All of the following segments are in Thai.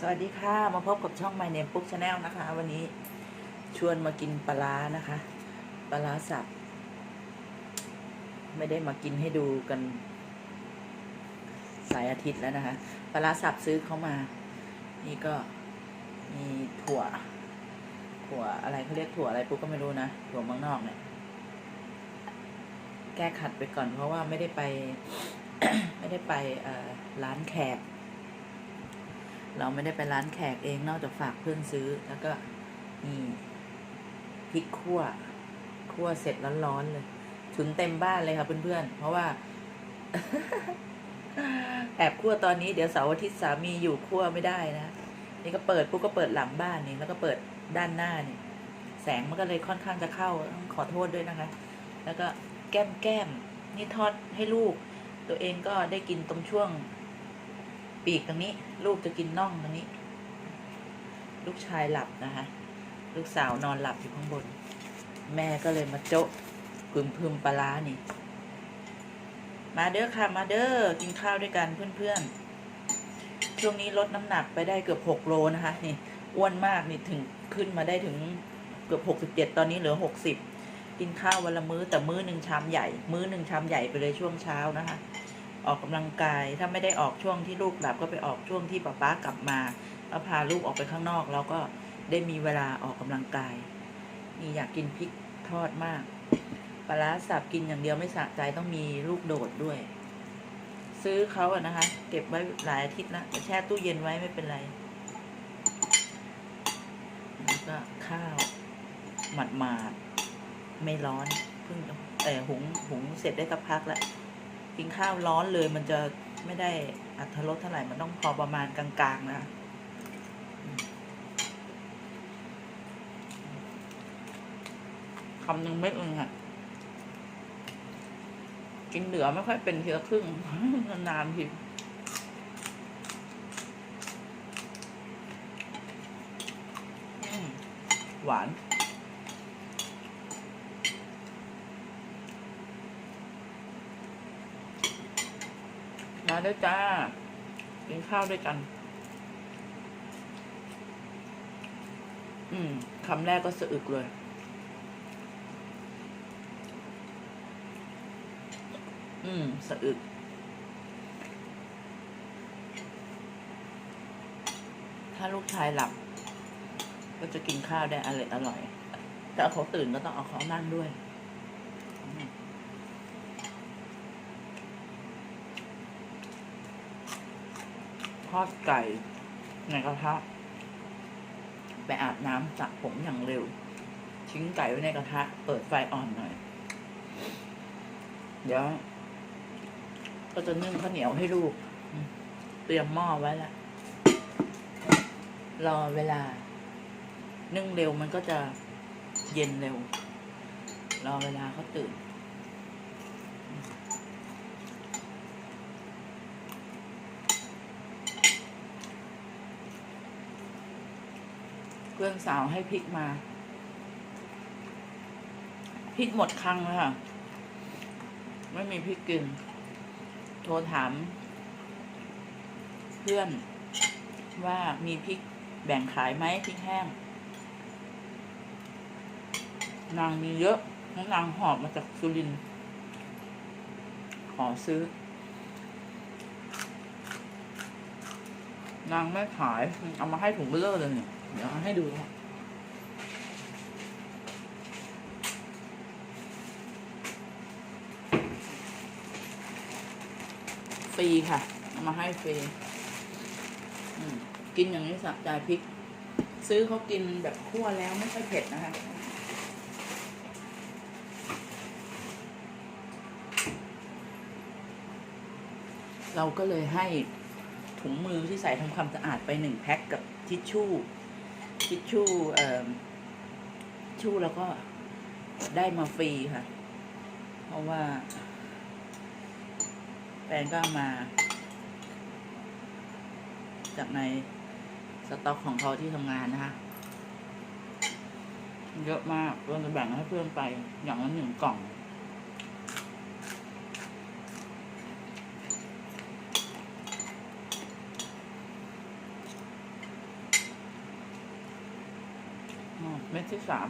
สวัสดีค่ะ มาพบกับช่อง My Name ปุ๊กชาแนลนะคะ วันนี้ชวนมากินปลาร้านะคะ ปลาร้าสับไม่ได้มากินให้ดูกัน สายอาทิตย์แล้วนะคะ ปลาร้าสับซื้อเข้ามา นี่ก็มีถั่ว ถั่วอะไรเขาเรียกถั่วอะไรปุ๊กก็ไม่รู้นะ ถั่วเมืองนอกเนี่ย แก้ขัดไปก่อนเพราะว่าไม่ได้ไป ไม่ได้ไปร้านแขก เราไม่ได้ไปร้านแขกเองนอกจากฝากเพื่อนซื้อ แล้วก็นี่พริกขั่วขั่วเสร็จร้อนๆเลยถึงเต็มบ้านเลยค่ะเพื่อนๆ เพราะว่า แอบคั่วตอนนี้เดี๋ยวเสาร์อาทิตย์สามีอยู่คั่วไม่ได้นะ นี่ก็เปิดปุ๊บก็เปิดหลังบ้านนี่แล้วก็เปิดด้านหน้านี่แสงมันก็เลยค่อนข้างจะเข้าต้องขอโทษด้วยนะคะ แล้วก็แก้มแก้มนี่ทอดให้ลูก ตัวเองก็ได้กินตรงช่วง ปีกตรงนี้ ลูกจะกินน่องตรงนี้ ลูกชายหลับนะคะ ลูกสาวนอนหลับอยู่ข้างบน แม่ก็เลยมาโจ๊ะพึมพึมปลาร้านี่ มาเด้อค่ะมาเด้อกินข้าวด้วยกันเพื่อนๆ ช่วงนี้ลดน้ำหนักไปได้เกือบหกโลนะคะนี่อ้วนมากนี่ถึงขึ้นมาได้ถึงเกือบหกสิบเจ็ดตอนนี้เหลือหกสิบกินข้าววันละมื้อแต่มื้อหนึ่งชามใหญ่ มื้อหนึ่งชามใหญ่ไปเลยช่วงเช้านะคะ ออกกำลังกาย ถ้าไม่ได้ออกช่วงที่ลูกหลับก็ไปออกช่วงที่ป๊าป๊ากลับมาแล้วพาลูกออกไปข้างนอก แล้วก็ได้มีเวลาออกกำลังกาย นี่อยากกินพริกทอดมากปลาสับกินอย่างเดียวไม่สะใจต้องมีลูกโดดด้วย ซื้อเขาอะนะคะ เก็บไว้หลายอาทิตย์นะแต่แช่ตู้เย็นไว้ไม่เป็นไรแล้วก็ข้าวหมาดหมาดๆไม่ร้อนเพิ่งเออหุงหุงเสร็จได้สักพักแล้ว กินข้าวร้อนเลยมันจะไม่ได้อัตรสเท่าไหร่ มันต้องพอประมาณกลางๆ นะคำหนึ่งไม่อึงอะกินเหลือไม่ค่อยเป็นเทีละครึ่ง นานๆทีหวาน มาด้วยจ้ากินข้าวด้วยกัน อืมคำแรกก็สะอึกเลย อืมสะอึก ถ้าลูกชายหลับ ก็จะกินข้าวได้อร่อยอร่อย แต่เขาตื่นก็ต้องเอาเขานั่งด้วย ทอดไก่ในกระทะไปอาบน้ำสระผมอย่างเร็วทิ้งไก่ไว้ในกระทะ เปิดไฟอ่อนหน่อย เดี๋ยว ก็จะนึ่งข้าวเหนียวให้ลูก เตรียมหม้อไว้แล้วรอเวลา นึ่งเร็วมันก็จะเย็นเร็ว รอเวลาเขาตื่น เพื่อนสาวให้พริกมา พริกหมดคลังแล้วค่ะ ไม่มีพริกกิน โทรถาม เพื่อนว่ามีพริกแบ่งขายไหมพริกแห้ง นางมีเยอะนางหอบมาจากสุริน ขอซื้อ นางไม่ขาย เอามาให้ถุงเบลเลอร์เลยเนี่ย เดี๋ยวให้ดูนะฟรีค่ะเอามาให้ฟรีกินอย่างนี้สับใจพริก ซื้อเขากินแบบคั่วแล้วไม่ค่อยเผ็ดนะคะเราก็เลยให้ถุงมือที่ใส่ทำความสะอาดไปหนึ่งแพ็คกับทิชชู่ ทิชชู่เอ่อชู่แล้วก็ได้มาฟรีค่ะ เพราะว่าแฟนก็มา จากในสต็อกของเขาที่ทำงานนะคะ เยอะมากเราจะแบ่งให้เพื่อนไปอย่างละหนึ่งกล่อง อ เม็ดที่สาม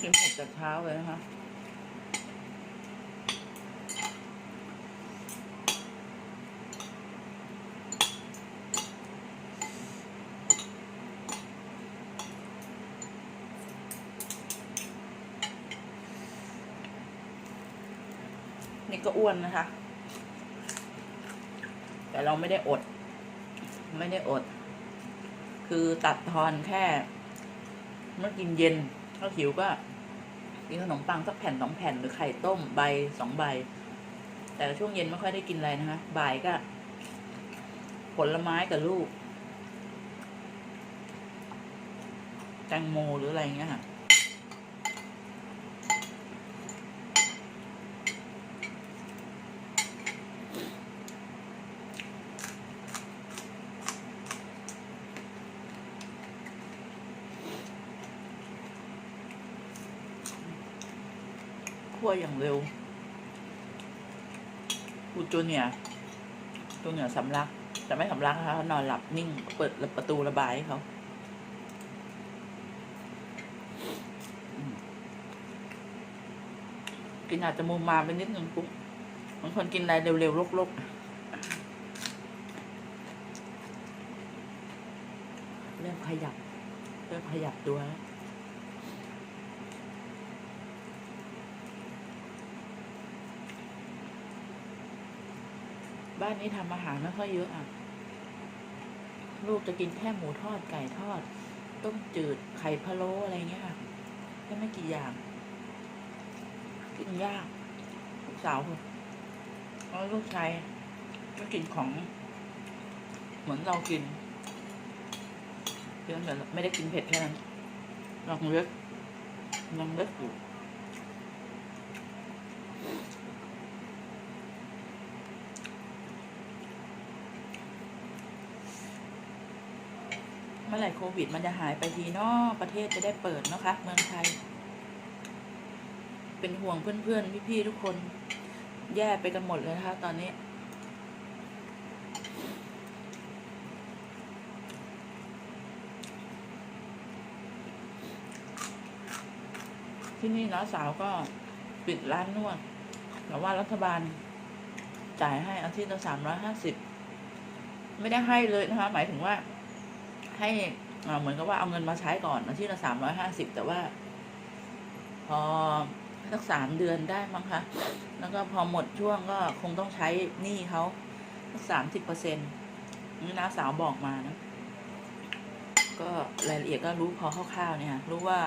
กินเผ็ดแต่เช้าเลยนะคะนี่ก็อ้วนนะคะ แต่เราไม่ได้อด ไม่ได้อด คือตัดทอนแค่ เมื่อกินเย็นถ้าหิวก็กินขนมปังสักแผ่นสองแผ่นหรือไข่ต้มใบสองใบ แต่ช่วงเย็นไม่ค่อยได้กินอะไรนะคะบ่ายก็ ผลไม้กับลูก แตงโมหรืออะไรเงี้ยค่ะ คั่วอย่างเร็วคูจูเนียร์จูเนียสำลัก แต่ไม่สำลักนะคะเขานอนหลับนิ่ง เปิดประตูระบายให้เขาอกินอาจจะมุมาไปนิดนึงปุ๊บบางคนกินอะไรเร็วๆลกๆ เริ่มขยับ เริ่มขยับตัวแล้ว บ้านนี้ทำอาหารไม่ค่อยเยอะอะ ลูกจะกินแค่หมูทอดไก่ทอด ต้มจืดไข่พะโล้อะไรเงี้ยค่ะแค่ไม่กี่อย่าง กินยากลูกสาวค่ะเพราะลูกชายไม่กินของ เหมือนเรากินเพียงแต่ไม่ได้กินเผ็ดแค่นั้นยังเล็กยังเล็กอยู่ เมื่อไหร่โควิด มันจะหายไปทีเนาะประเทศจะได้เปิดเนาะคะ เมืองไทย เป็นห่วงเพื่อนๆพี่ๆทุกคน แย่ไปกันหมดเลยนะคะ ตอนนี้ที่นี่น้าสาวก็ปิดร้านนวดแต่ว่ารัฐบาลจ่ายให้อาทิตย์ละสามร้อยห้าสิบ ไม่ได้ให้เลยนะคะ หมายถึงว่า ให้เหมือนกับว่าเอาเงินมาใช้ก่อนอาทิตย์ละสามร้อยห้าสิบแต่ว่า พอสักสามเดือนได้มั้งคะ แล้วก็พอหมดช่วงก็คงต้องใช้หนี้เขาสักสามสิบเปอร์เซ็นต์นี่น้าสาวบอกมานะ ก็รายละเอียดก็รู้พอคร่าวๆเนี่ย รู้ว่า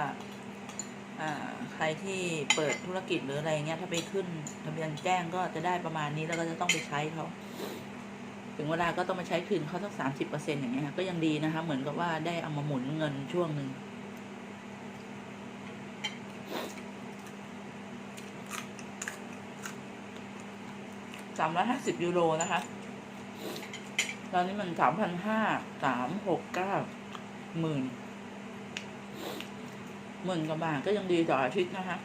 ใครที่เปิดธุรกิจหรืออะไรเงี้ยถ้าไปขึ้นทะเบียนแจ้งก็จะได้ประมาณนี้แล้วก็จะต้องไปใช้เขา ถึงเวลาก็ต้องมาใช้คืนเขาสักสามสิบเปอร์เซ็นต์อย่างเงี้ยค่ะก็ยังดีนะคะ เหมือนกับว่าได้เอามาหมุนเงินช่วงหนึ่งสามร้อยห้าสิบยูโรนะคะ ตอนนี้มันสามพันห้าสามหกเก้าหมื่นหมื่นกว่าบาทก็ยังดีต่ออาทิตย์นะคะ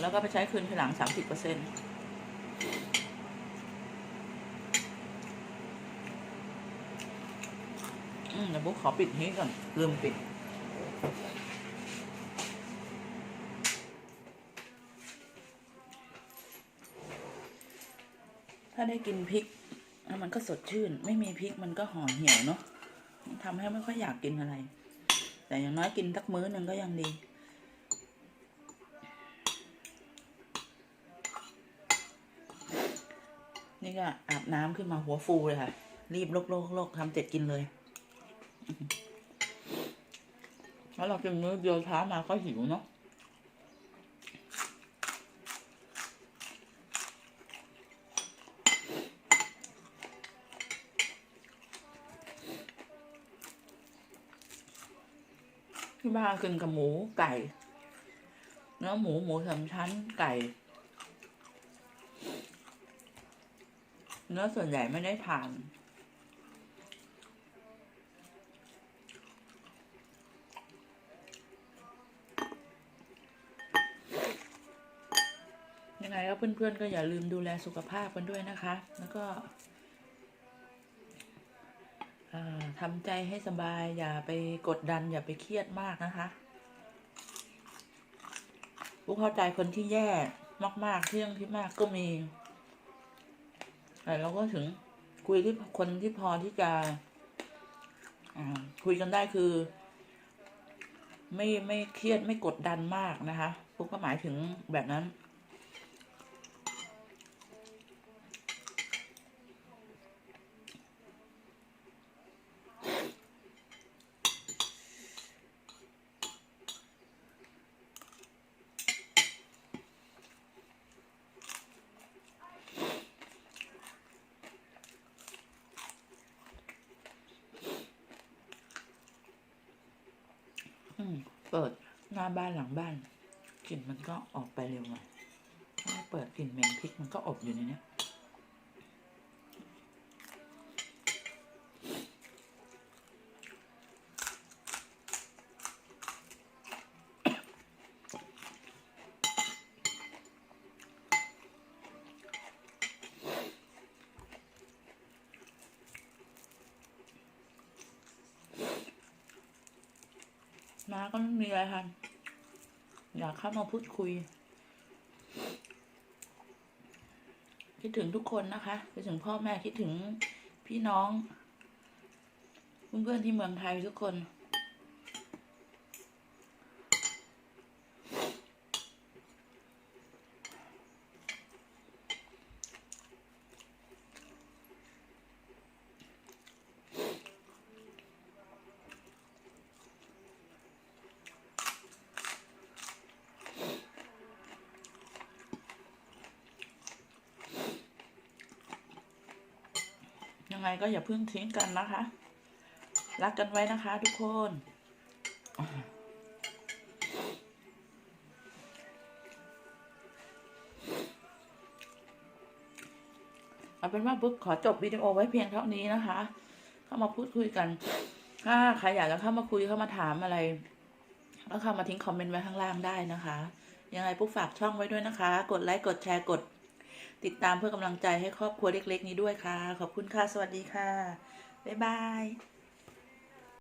แล้วก็ไปใช้คืนทีหลังสามสิบเปอร์เซ็นต์ อืมเดี๋ยว บุ๊กขอปิดนี้ก่อน ลืมปิด ถ้าได้กินพริกมันก็สดชื่น ไม่มีพริกมันก็ห่อเหี่ยวเนาะทำให้ไม่ค่อยอยากกินอะไร แต่อย่างน้อยกินสักมื้อหนึ่งก็ยังดีนี่ก็อาบน้ำขึ้นมาหัวฟูเลยค่ะ รีบโลกโลกโลกทำเสร็จกินเลย แล้วเรากินมื้อเดียวเช้ามาก็หิวเนาะที่บ้านกินกับหมูไก่ เนื้อหมูหมูสามชั้นไก่ เนื้อส่วนใหญ่ไม่ได้ทาน ยังไงก็เพื่อนๆก็อย่าลืมดูแลสุขภาพกันด้วยนะคะ แล้วก็ทำใจให้สบาย อย่าไปกดดัน อย่าไปเครียดมากนะคะผู้เข้าใจคนที่แย่มาก ๆเที่ยงที่มากก็มี แต่เราก็ถึงคุยที่คนที่พอที่จะคุยกันได้คือ ไม่ไม่เครียดไม่กดดันมากนะคะพวกก็หมายถึงแบบนั้น อืม เปิดหน้าบ้านหลังบ้านกลิ่นมันก็ออกไปเร็วหน่อยถ้าเปิดกลิ่นเม็นพริกมันก็อบอยู่ในนี้ยมาก็ไม่มีอะไรทัน อยากเข้ามาพูดคุย คิดถึงทุกคนนะคะคิดถึงพ่อแม่คิดถึงพี่น้อง เพื่อนๆที่เมืองไทยทุกคน ไงก็อย่าเพิ่งทิ้งกันนะคะ รักกันไว้นะคะทุกคนเอาเป็นว่าปุ๊บขอจบวิดีโอไว้เพียงเท่านี้นะคะ เข้ามาพูดคุยกัน ถ้าใครอยากจะเข้ามาคุยเข้ามาถามอะไร ก็เข้ามาทิ้งคอมเมนต์ไว้ข้างล่างได้นะคะ ยังไงปุ๊บฝากช่องไว้ด้วยนะคะ กดไลค์กดแชร์กด ติดตามเพื่อกำลังใจให้ครอบครัวเล็ก ๆ นี้ด้วยค่ะ ขอบคุณค่ะ สวัสดีค่ะ บ๊ายบาย